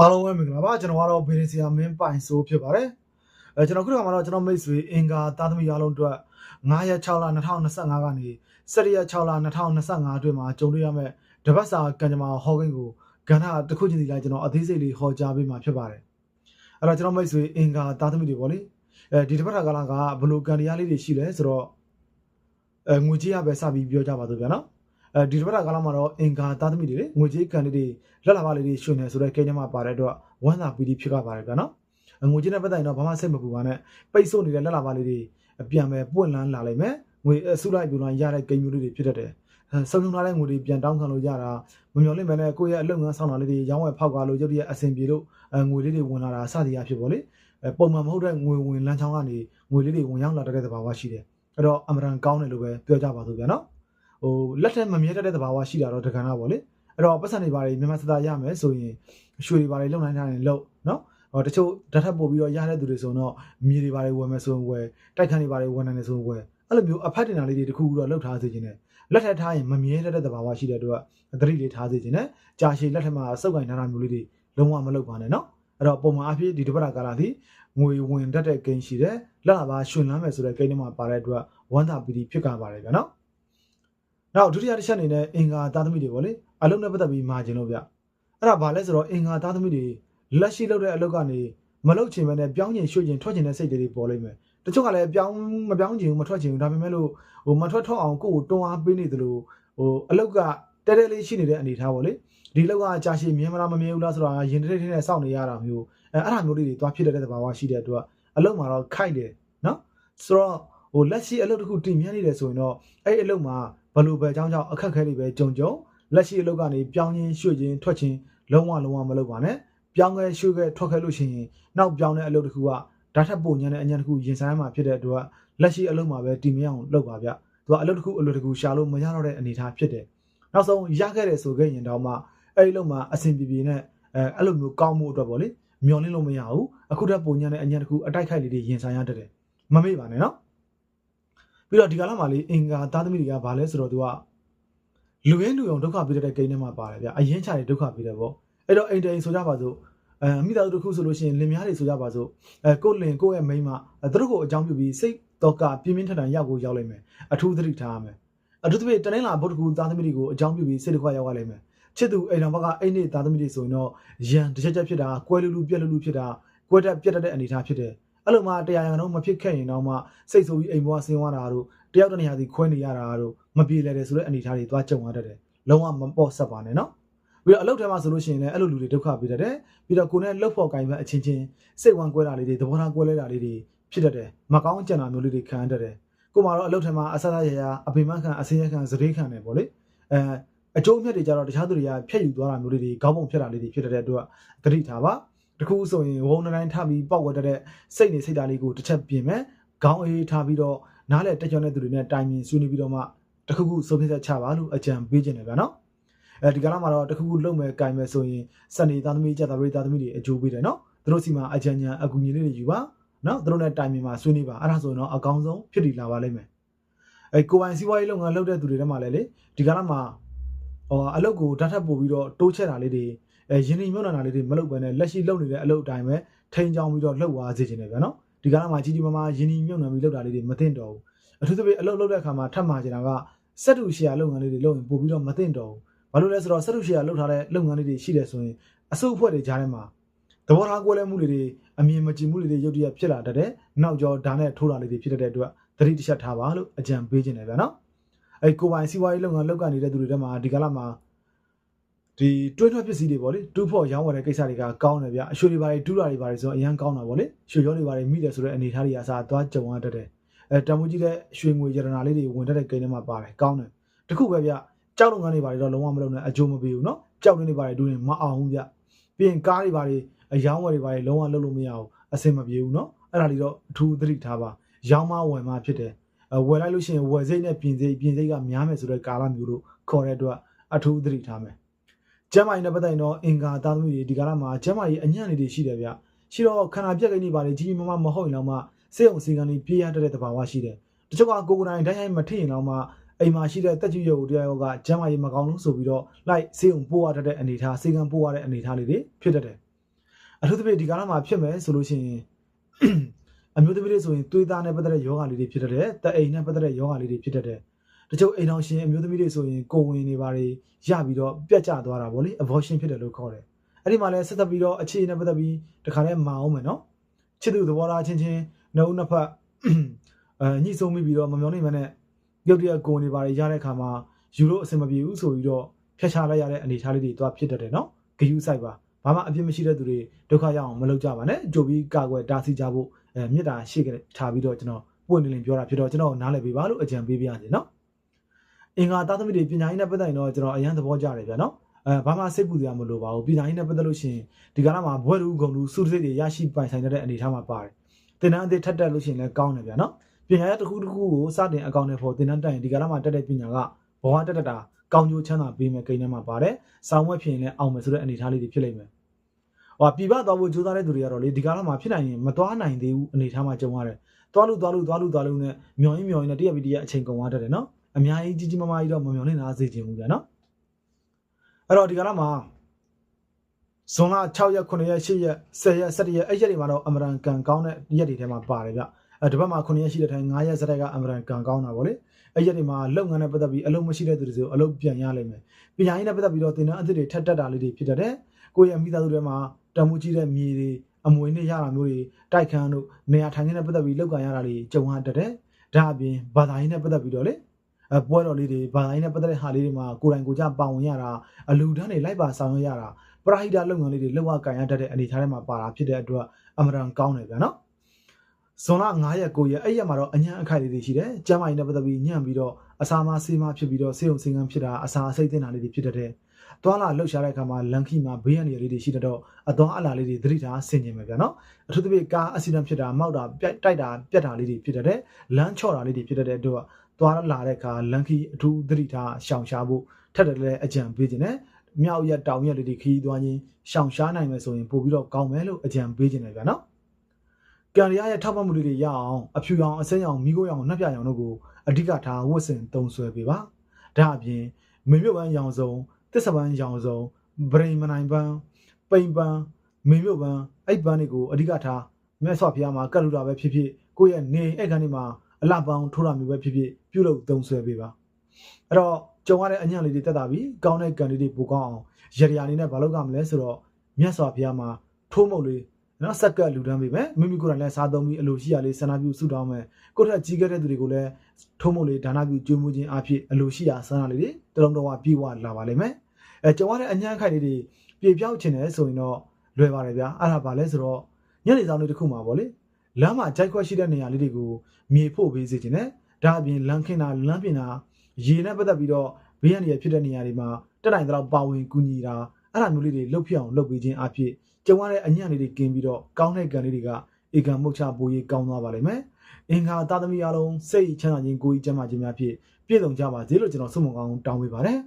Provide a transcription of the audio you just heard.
အားလုံးပဲမင်္ဂလာပါကျွန်တော်ကတော့ဘေးရင်စီယာမင်းပိုင်ဆိုးဖြစ်ပါတယ်အဲကျွန်တော်ခုနကမှတော့ကျွန်တော်မိတ်ဆွေအင်္ဂါသားသမီးအားလုံးအတွက်9ရက်6လ2025ကနေ7ရက်6လ2025အတွင်းမှာကြုံတွေ့ရမယ့်တပတ်စာကံကြမ္မာဟောကိန်းကိုကဏ္ဍတစ်ခုချင်းစီလိုက်ကျွန်တော်အသေးစိတ်လေးဟောကြားပေးမှာဖြစ်ပါတယ်အဲ့တော့ကျွန်တော်မိတ်ဆွေအင်္ဂါသားသမီးတွေပေါ့လေအဲဒီတပတ်တာကာလကဘယ်လိုကံတရားလေးတွေရှိလဲဆိုတော့အဲငွေကြေးရပဲစပြီးပြောကြပါတော့ဗျာနော် အဲဒီတပတ်တာကာလမှာတော့အင်္ဂါသားသမီးတွေလေငွေကြေးကံလေးတွေလက်လာပါလေးတွေရှင်နေဆိုတော့ကိန်းထဲမှာပါတဲ့အတွက်ဝမ်းသာပီတိဖြစ်ကြပါတယ်ဗျာနော်ငွေချင်းတဲ့ပတ်သက်ရင်တော့ဘာမှစိတ်မပူပါနဲ့ပိတ်ဆို့နေတဲ့လက်လာပါလေးတွေအပြန်ပဲပွင့်လန်းလာလိမ့်မယ်ငွေအစုလိုက်ပြူလိုက်ရတဲ့ကိန်းမျိုးလေးတွေဖြစ်တတ်တယ်ဆုံဆုံလာတဲ့ငွေတွေပြန်တောင်းခံလို့ရတာမမျော်လင့်မဲနဲ့ကိုယ့်ရဲ့အလုပ်ငန်းဆောင်တာလေးတွေရောင်းဝယ်ဖောက်ကားလို့ရုပ်တရက်အဆင်ပြေလို့ငွေလေးတွေဝင်လာတာစသည်အဖြစ်ပေါ့လေပုံမှန်မဟုတ်တဲ့ငွေဝင်လမ်းချောင်းကနေငွေလေးတွေဝင်ရောက်လာတဲ့သဘာဝရှိတယ်အဲ့တော့အမရန်ကောင်းတယ်လို့ပဲပြောကြပါစို့ဗျာနော် ဟိုလက်ထက်မမြဲတတ်တဲ့သဘာဝရှိတာတော့တက္ကနာပေါ့လေအဲ့တော့ပတ်စံတွေဘာတွေမြန်မာစတာရမယ်ဆိုရင်ရွှေတွေဘာတွေလုံနိုင်ထားရင်လုံနော်ဟောတချို့ဓာတ်ထပ်ပို့ပြီးတော့ရတဲ့သူတွေဆိုတော့မြေတွေဘာတွေဝယ်မယ်ဆိုရင်ဝယ်တိုက်ခန်းတွေဘာတွေဝယ်နိုင်တယ်ဆိုရင်ဝယ်အဲ့လိုမျိုးအဖက်တင်တာလေးတွေတခုခုတော့လှုပ်ထားစေခြင်းနဲ့လက်ထပ်ထားရင်မမြဲတတ်တဲ့သဘာဝရှိတဲ့အတွက်သတိလေးထားစေခြင်းနဲ့ကြာရှည်လက်ထပ်မှာစုပ်ကင်ထားတာမျိုးလေးတွေလုံးဝမလုပ်ပါနဲ့နော်အဲ့တော့ပုံမှန်အဖြစ်ဒီတစ်ပတ်တာကာလထိငွေဝင်တတ်တဲ့ကိန်းရှိတယ်လက်လာပါရှင်လမ်းမယ်ဆိုတဲ့ကိန်းတွေမှာပါတဲ့အတွက်ဝမ်းသာပီတိဖြစ်ကြပါတယ်ဗျာနော် နောက်ဒုတိယတစ်ချက်အနေနဲ့အင်္ဂါသားသမီးတွေပေါ့လေအလုပ်နဲ့ပတ်သက်ပြီးမှာကျင်လို့ဗျအဲ့ဒါဘာလဲဆိုတော့အင်္ဂါသားသမီးတွေလက်ရှိလုပ်တဲ့အလုပ်ကနေမလုပ်ချင်မဲနဲ့ပြောင်းချင်ရွှေ့ချင်ထွက်ချင်တဲ့စိတ်တွေပေါ်လိမ့်မယ်တချို့ကလည်းပြောင်းမပြောင်းချင်ဘူးမထွက်ချင်ဘူးဒါပေမဲ့လို့ဟိုမထွက်ထွက်အောင်ကိုယ့်ကိုတွန်းအားပေးနေသလိုဟိုအလုပ်ကတဲတဲလေးရှိနေတဲ့အနေထားပေါ့လေဒီလောက်ကကြာရှည်မြင်မလားမမြင်ဘူးလားဆိုတာရင်တိတ်တိတ်နဲ့စောင့်နေရတာမျိုးအဲအဲ့ဒါမျိုးလေးတွေတွားဖြစ်တဲ့သဘာဝရှိတဲ့အတွက်အလုပ်မှာတော့ခိုက်တယ်နော်ဆိုတော့ဟိုလက်ရှိအလုပ်တစ်ခုတည်မြဲနေတယ်ဆိုရင်တော့အဲ့အလုပ်မှာ ဘလို့ပဲအကြောင်းကြောင့်အခက်ခဲတွေပဲကြုံကြုံလက်ရှိအလုပ်ကနေပြောင်းချင်းရွှေ့ချင်းထွက်ချင်းလုံးဝလုံးဝမလုပ်ပါနဲ့ပြောင်းခဲရွှေ့ခဲထွက်ခဲလို့ရှိရင်နောက်ပြောင်းတဲ့အလုပ်တစ်ခုကဒါထက်ပိုညံတဲ့အညာတစ်ခုရင်ဆိုင်မှာဖြစ်တဲ့အတွက်လက်ရှိအလုပ်မှာပဲတည်မရအောင်လုပ်ပါဗျသူကအလုပ်တစ်ခုအလုပ်တစ်ခုရှာလို့မရတော့တဲ့အနေအထားဖြစ်တယ်နောက်ဆုံးရခဲ့တယ်ဆိုခဲ့ရင်တော့မှအဲ့ဒီအလုပ်မှာအဆင်ပြေပြေနဲ့အဲအဲ့လိုမျိုးကောင်းမှုအတွက်ပေါ့လေမျောလင်းလို့မရဘူးအခုတည်းပုံညံတဲ့အညာတစ်ခုအတိုက်ခိုက်လေးတွေရင်ဆိုင်ရတတ်တယ်မမေ့ပါနဲ့နော် ပြီးတော့ဒီကာလမှာလေအင်္ဂါသားသမီးတွေကဘာလဲဆိုတော့သူကလူရင်းလူအောင်ဒုက္ခပေးတဲ့ကိန်းထဲမှာပါတယ်ဗျအရင်ချတယ်ဒုက္ခပေးတယ်ပေါ့အဲ့တော့အိမ်တိန်ဆိုကြပါစို့အဲမိသားစုတစ်ခုဆိုလို့ရှိရင်လင်မယားတွေဆိုကြပါစို့အဲကိုယ့်လင်ကိုယ့်ရဲ့မိန်းမအဲသူတို့ကိုအကြောင်းပြုပြီးစိတ်တော့ကပြင်းပြင်းထန်ထန်ရောက်ကိုရောက်လိမ့်မယ်အထူးသတိထားရမယ်အထူးသဖြင့်တနင်္လာဘုဒ္ဓကူသားသမီးတွေကိုအကြောင်းပြုပြီးစိတ်တစ်ခွက်ရောက်ရလိမ့်မယ်ချစ်သူအိမ်တော်ဘက်ကအိမ်နေသားသမီးတွေဆိုရင်တော့ရန်တစ်ချက်ချက်ဖြစ်တာကွဲလူလူပြက်လူလူဖြစ်တာကွဲတက်ပြက်တက်တဲ့အနေအထားဖြစ်တယ် အဲ့လိုမှတရားရံတော့မဖြစ်ခဲ့ရင်တော့မှစိတ်ဆိုးပြီးအိမ်ဘွားဆင်းသွားတာတို့တယောက်တစ်နေရာစီခွဲနေရတာတို့မပြေလဲတယ်ဆိုတဲ့အနေအထားတွေသွားကြုံရတတ်တယ်လုံးဝမပေါ့ဆက်ပါနဲ့နော်ပြီးတော့အလုပ်ထဲမှာဆိုလို့ရှိရင်လည်းအဲ့လိုလူတွေဒုက္ခပေးတတ်တယ်ပြီးတော့ကိုယ်နဲ့လှုပ်ဖို့ကိုင်ပဲအချင်းချင်းစိတ်ဝမ်းကွဲတာလေးတွေသဘောထားကွဲလဲတာလေးတွေဖြစ်တတ်တယ်မကောင်းကြံတာမျိုးလေးတွေခံရတတ်တယ်ကိုမှတော့အလုပ်ထဲမှာအဆအဆရရအပိမခံအစင်းရခံစရေခံတယ်ပေါ့လေအဲအကျိုးအမြတ်တွေကြတော့တခြားသူတွေကဖျက်ယူသွားတာမျိုးလေးတွေခေါင်းပုံဖြတ်တာလေးတွေဖြစ်တတ်တဲ့အတွက်သတိထားပါ တခုဆိုရင်ဝုံတိုင်းထပြီးပောက်ဝတ်တဲ့စိတ်နေစိတ်ဓာတ်လေးကိုတစ်ချက်ပြင်မယ်ခေါင်းအေးထားပြီးတော့နားလေတက်ကြွတဲ့သူတွေနဲ့တိုင်ပင်ဆွေးနွေးပြီးတော့မှတခုခုဆုံးဖြတ်ချက်ချပါလို့အကြံပေးခြင်းတယ်ဗျာနော်အဲဒီကလာမှာတော့တခုခုလုံမဲ့ကင်မဲ့ဆိုရင်စနေသားသမီးကြက်သားတွေသားသမီးတွေအကျိုးပေးတယ်နော်သူတို့စီမှာအကြံဉာဏ်အကူအညီလေးတွေယူပါနော်သူတို့နဲ့တိုင်ပင်မှာဆွေးနွေးပါအဲ့ဒါဆိုရင်တော့အကောင်းဆုံးဖြစ်တည်လာပါလိမ့်မယ်အဲကိုပိုင်စီးပွားရေးလုပ်ငန်းလုပ်တဲ့သူတွေထဲမှာလည်းလေဒီကလာမှာဟောအလုပ်ကိုဓာတ်ထပ်ပို့ပြီးတော့တိုးချက်တာလေးတွေ အဲရင်းနှီးမြှုပ်နှံတာလေးတွေမလုပ်ဘဲနဲ့လက်ရှိလုပ်နေတဲ့အလုပ်အတိုင်းပဲထိန်းချောင်းပြီးတော့လှုပ်သွားစေချင်တယ်ဗျာနော်ဒီကလာမှာကြီးကြီးမားမားရင်းနှီးမြှုပ်နှံပြီးလုပ်တာလေးတွေမသိတော့ဘူးအထူးသဖြင့်အလုပ်လုပ်တဲ့အခါမှာထပ်မှာချင်တာကစက်တူရှယ်ယာလုပ်ငန်းလေးတွေလုပ်ရင်ပို့ပြီးတော့မသိတော့ဘူးဘာလို့လဲဆိုတော့ဆက်ထုတ်ရှယ်ယာလုပ်ထားတဲ့လုပ်ငန်းလေးတွေရှိတယ်ဆိုရင်အစုအဖွဲ့တွေကြားထဲမှာသဘောထားကွဲလွဲမှုတွေတွေအမြင်မကြည်မှုတွေရုပ်တရက်ဖြစ်လာတတ်တယ်။နောက်ကျော်ဒါနဲ့ထိုးတာလေးတွေဖြစ်တတ်တဲ့အတွက်သတိတစ်ချက်ထားပါလို့အကြံပေးခြင်းတယ်ဗျာနော်။အဲကိုပိုင်စီးပွားရေးလုပ်ငန်းလုပ်ကနေနေတဲ့သူတွေထဲမှာဒီကလာမှာ ဒီတွင်းထွက်ပစ္စည်းတွေပေါ့လေတူးဖို့ရောင်းဝယ်တဲ့ကိစ္စတွေကကောင်းတယ်ဗျာအရွှေတွေဘာတွေတူးတာတွေဘာတွေဆိုအရန်ကောင်းတာပေါ့လေရွှေရောတွေဘာတွေမိတယ်ဆိုတဲ့အနေအထားတွေအစားသွားကြုံရတတ်တယ်အဲတံမိုးကြီးတဲ့ရွှေငွေရတနာလေးတွေဝင်တတ်တဲ့ကိန်းထဲမှာပါတယ်ကောင်းတယ်တခုပဲဗျာ ကြောက်လုပ်ငန်းတွေဘာတွေတော့လုံးဝမလုပ်နဲ့အကျိုးမပေးဘူးเนาะကြောက်နေတွေဘာတွေဒူးနေမအောင်ဘူးဗျပြီးရင်ကားတွေဘာတွေအယောင်းဝယ်တွေဘာတွေလုံးဝလုပ်လို့မရဘူးအဆင်မပြေဘူးเนาะအဲ့ဒါတွေတော့အထူးသတိထားပါရောင်းမဝယ်မဖြစ်တယ်အဝယ်လိုက်လို့ရှိရင်ဝယ်စိတ်နဲ့ပြင်စိတ်ပြင်စိတ်ကများမယ်ဆိုတဲ့ကာလမျိုးလို့ခေါ်တဲ့အတွက်အထူးသတိထားမယ် ကျမ်းမာရေးနဲ့ပတ်သက်ရင်တော့အင်္ဂါသားသမီးတွေဒီကာလမှာကျမ်းမာရေးအညံ့နေတွေရှိတယ်ဗျရှိတော့ခန္ဓာပြက်ကိန်းတွေဘာတွေကြီးကြီးမားမားမဟုတ်ရင်တော့မှစိတ်အောင်စီကံတွေပြေးရတဲ့သဘာဝရှိတယ်တချို့ကကိုယ်ကိုယ်တိုင်တိုင်းတိုင်းမထင်ရင်တော့မှအိမ်မှာရှိတဲ့တက်ကြွရုပ်တရားရောကကျမ်းမာရေးမကောင်းလို့ဆိုပြီးတော့လိုက်ဆေးုံပို့ရတတ်တဲ့အနေအထားဆေးကံပို့ရတဲ့အနေအထားလေးတွေဖြစ်တတ်တယ်အထူးသဖြင့်ဒီကာလမှာဖြစ်မယ်ဆိုလို့ရှိရင်အမျိုးသမီးတွေဆိုရင်သွေးသားနဲ့ပတ်သက်တဲ့ယောဂလေးတွေဖြစ်တတ်တယ်။တအိမ်နဲ့ပတ်သက်တဲ့ယောဂလေးတွေဖြစ်တတ်တယ်။ တချို့အိမ်အောင်ရှင်အမျိုးသမီးတွေဆိုရင်ကိုယ်ဝင်နေပါတွေရပြီးတော့ပြတ်ကျသွားတာဗောလေ abortion ဖြစ်တယ်လို့ခေါ်တယ်။အဲ့ဒီမှာလဲဆက်သက်ပြီးတော့အခြေအနေနဲ့ပတ်သက်ပြီးတခါလဲမအောင်မယ်နော်။ချစ်သူသဘောထားချင်းချင်းနှုတ်နှစ်ဖက်အဲညှိဆုံးမိပြီးတော့မမျောနေမနဲ့ရုပ်တရက်ကိုယ်နေပါတွေရတဲ့အခါမှာယူလို့အဆင်မပြေဘူးဆိုပြီးတော့ဖျက်ချလိုက်ရတဲ့အနေအထားလေးတွေတော့ဖြစ်တတ်တယ်နော်။ဂယူးဆိုင်ပါ။ဘာမှအပြစ်မရှိတဲ့သူတွေဒုက္ခရောက်အောင်မလုပ်ကြပါနဲ့ကြိုပြီးကာကွယ်တားဆီးကြဖို့အဲမေတ္တာရှိကြထားပြီးတော့ကျွန်တော်ပွင့်နေလင်းပြောတာဖြစ်တော့ကျွန်တော်နားလည်ပေးပါလို့အကြံပေးပြရစီနော် အင်္ဂါသားသမီးတွေပညာရေးနဲ့ပတ်သက်ရင်တော့ကျွန်တော်အရန်သဘောကျတယ်ဗျာနော်အဲဘာမှစိတ်ပူစရာမလိုပါဘူးပညာရေးနဲ့ပတ်သက်လို့ရှိရင်ဒီကနေ့မှာဘွဲ့လူဂုံလူစုစိတ်တွေရရှိပိုင်ဆိုင်တဲ့အနေအထားမှာပါတယ်သင်တန်းအသစ်ထပ်တက်လို့ရှိရင်လည်းကောင်းတယ်ဗျာနော်ပညာရေးတစ်ခုတစ်ခုကိုစတင်အကောင့်နဲ့ဖို့သင်တန်းတက်ရင်ဒီကနေ့မှာတက်တဲ့ပညာကဘဝတက်တက်တာကောင်းကျိုးချမ်းသာပေးမယ်ကိန်းထဲမှာပါတယ်ဆောင်းဝဲဖြစ်ရင်လည်းအောင်မယ်ဆိုတဲ့အနေအထားလေးတွေဖြစ်လိမ့်မယ်ဟောပြပသွားဖို့ကြိုးစားတဲ့သူတွေကတော့လေဒီကာလမှာဖြစ်နိုင်ရင်မသွားနိုင်သေးဘူးအနေထားမှာကြုံရတယ်။သွားလို့သွားလို့သွားလို့သွားလို့နဲ့မျောရင်းမျောရင်းနဲ့တရက်ပြီးတရက်အချိန်ကုန်သွားတတ်တယ်နော်။ အများကြီးကြီးကြီးမားမားကြီးတော့မမျောနေတာစေချင်ဘူးဗျာနော်။အဲ့တော့ဒီကာလမှာဇွန်လ6ရက်9ရက်10ရက်10ရက်17ရက်အဲ့ရက်တွေမှာတော့အမရန်ကန်ကောင်းတဲ့ရက်တွေထဲမှာပါတယ်ဗျ။အဲ့ဒီဘက်မှာ9ရက်ရှိတဲ့ထိုင်9ရက်စတဲ့ကအမရန်ကန်ကောင်းတာဗောလေ။အဲ့ရက်တွေမှာလုပ်ငန်းနဲ့ပတ်သက်ပြီးအလုပ်မရှိတဲ့သူတွေဆိုအလုပ်ပြန်ရလိမ့်မယ်။ပညာရေးနဲ့ပတ်သက်ပြီးတော့သင်တန်းအသစ်တွေထပ်တက်တာလေးတွေဖြစ်တတ်တယ်။ကိုယ့်ရဲ့မိသားစုတွေမှာတံမိုးကြီးတဲ့မြေတွေအမွေနဲ့ရတာမျိုးတွေတိုက်ခန်းတို့နေရာထိုင်ခင်းနဲ့ပတ်သက်ပြီးလောက်ကန်ရတာတွေကြုံရတတ်တယ်။ဒါအပြင်ဘာသာရေးနဲ့ပတ်သက်ပြီးတော့လေအ ပွဲတော်လေးတွေဘာသာရေးနဲ့ပတ်သက်တဲ့ဟာလေးတွေမှာကိုယ်တိုင်ကိုယ်ကြပါဝင်ရတာအလူတန်းတွေလိုက်ပါဆောင်ရွက်ရတာပရာဟိတလုပ်ငန်းလေးတွေလောက်ဝကန်ရတတ်တဲ့အနေအထားထဲမှာပါတာဖြစ်တဲ့အတွက်အမရန်ကောင်းတယ်ဗျာနော်။ဇွန်လ9ရက်9ရက်အဲ့ရက်မှာတော့အညံ့အခိုက်လေးတွေရှိတယ်။ကျမ်းမာရေးနဲ့ပတ်သက်ပြီးညံ့ပြီးတော့အစာမဆေးမဖြစ်ပြီးတော့ဆေးုံဆေးကန်းဖြစ်တာအစာအစိတ်တင်တာလေးတွေဖြစ်တတ်တယ်။သွားလာလှုပ်ရှားတဲ့အခါမှာလန်ခီမှာဘေးရန်တွေလေးတွေရှိတတ်တော့အသွားအလာလေးတွေသတိထားဆင်ခြင်မယ်ဗျာနော်အထူးသဖြင့်ကားအက်ဆီဒန့်ဖြစ်တာမောက်တာပြိုက်တိုက်တာပြက်တာလေးတွေဖြစ်တတ်တယ်လမ်းချော့တာလေးတွေဖြစ်တတ်တဲ့အတွက် သွားလာတဲ့အခါလန်ခီအထူးသတိထားရှောင်ရှားဖို့ထက်တယ်လည်းအကြံပေးခြင်းနဲ့မြောက်ရက်တောင်ရက်လေးတွေခီးသွားခြင်းရှောင်ရှားနိုင်မယ်ဆိုရင်ပို့ပြီးတော့ကောင်းမယ်လို့အကြံပေးခြင်းတယ်ဗျာနော်ကံရရဲ့ထောက်ပံ့မှုလေးတွေရအောင်အဖြူရောင်အစင်းရောင်မိခိုးရောင်နှက်ပြရောင်တို့ကိုအဓိကထားဝတ်ဆင်သုံးဆွဲပေးပါဒါအပြင်မေမြုပ်ပန်းရောင်စုံတစ္ဆပန်းရောင်စုံဗရိန်မနိုင်ပန်းပိန်ပန်းမေမြုပ်ပန်းအဲ့ပန်းတွေကိုအဓိကထားမြတ်စွာဘုရားမှာကတ်လူတာပဲဖြစ်ဖြစ်ကိုယ့်ရဲ့နေအဲ့ခန်းလေးမှာ အလှပန်းထိုးတာမျိုးပဲဖြစ်ဖြစ်ပြုလုပ်သုံးဆွဲပေးပါအဲ့တော့ကြုံရတဲ့အညံ့လေးတွေတက်တာပြီးကောင်းတဲ့ကံလေးတွေပိုကောင်းအောင်ရရလေးနဲ့မလုပ်ရမလဲဆိုတော့မြတ်စွာဘုရားမှာထိုးမုတ်လေးနော်စက်ကလူတန်းပေးမယ်မိမိကိုယ်တိုင်လည်းစားသုံးပြီးအလိုရှိရလေးဆန္ဒပြုဆုတောင်းမယ်ကိုယ့်ထက်ကြီးခဲ့တဲ့သူတွေကိုလည်းထုံးမုတ်လေးဒါနပြုကျွေးမွေးခြင်းအဖြစ်အလိုရှိရာဆန္ဒလေးတွေတလုံးတော်ဝပြေဝလာပါလိမ့်မယ်အဲကြုံရတဲ့အညံ့ခိုက်လေးတွေပြေပြောက်ခြင်းတယ်ဆိုရင်တော့လွယ်ပါတယ်ဗျာအဲ့ဒါပါလဲဆိုတော့ညနေဆောင်လေးတစ်ခုမှာပေါ့လေ လမ်းမှာကြိုက်ခွက်ရှိတဲ့နေရာလေးတွေကိုမြေဖို့ပေးစေခြင်းနဲ့ဒါအပြင်လမ်းခင်းတာလမ်းပြင်တာရေနဲ့ပတ်သက်ပြီးတော့ဘေးရန်တွေဖြစ်တဲ့နေရာတွေမှာတက်နိုင်တဲ့ပါဝင်ကူညီတာအဲ့လိုမျိုးလေးတွေလှုပ်ဖြစ်အောင်လုပ်ပေးခြင်းအဖြစ်ကြုံရတဲ့အညံ့လေးတွေကင်းပြီးတော့ကောင်းတဲ့ကံလေးတွေကဧကံမုတ်ချပိုးရေးကောင်းသွားပါလိမ့်မယ်အင်္ဂါသားသမီးအားလုံးစိတ်ချမ်းသာခြင်းကိုယ်ကြီးကျန်းမာခြင်းများဖြင့်ပြည့်စုံကြပါစေလို့ကျွန်တော်ဆုမွန်ကောင်းတောင်းပေးပါတယ်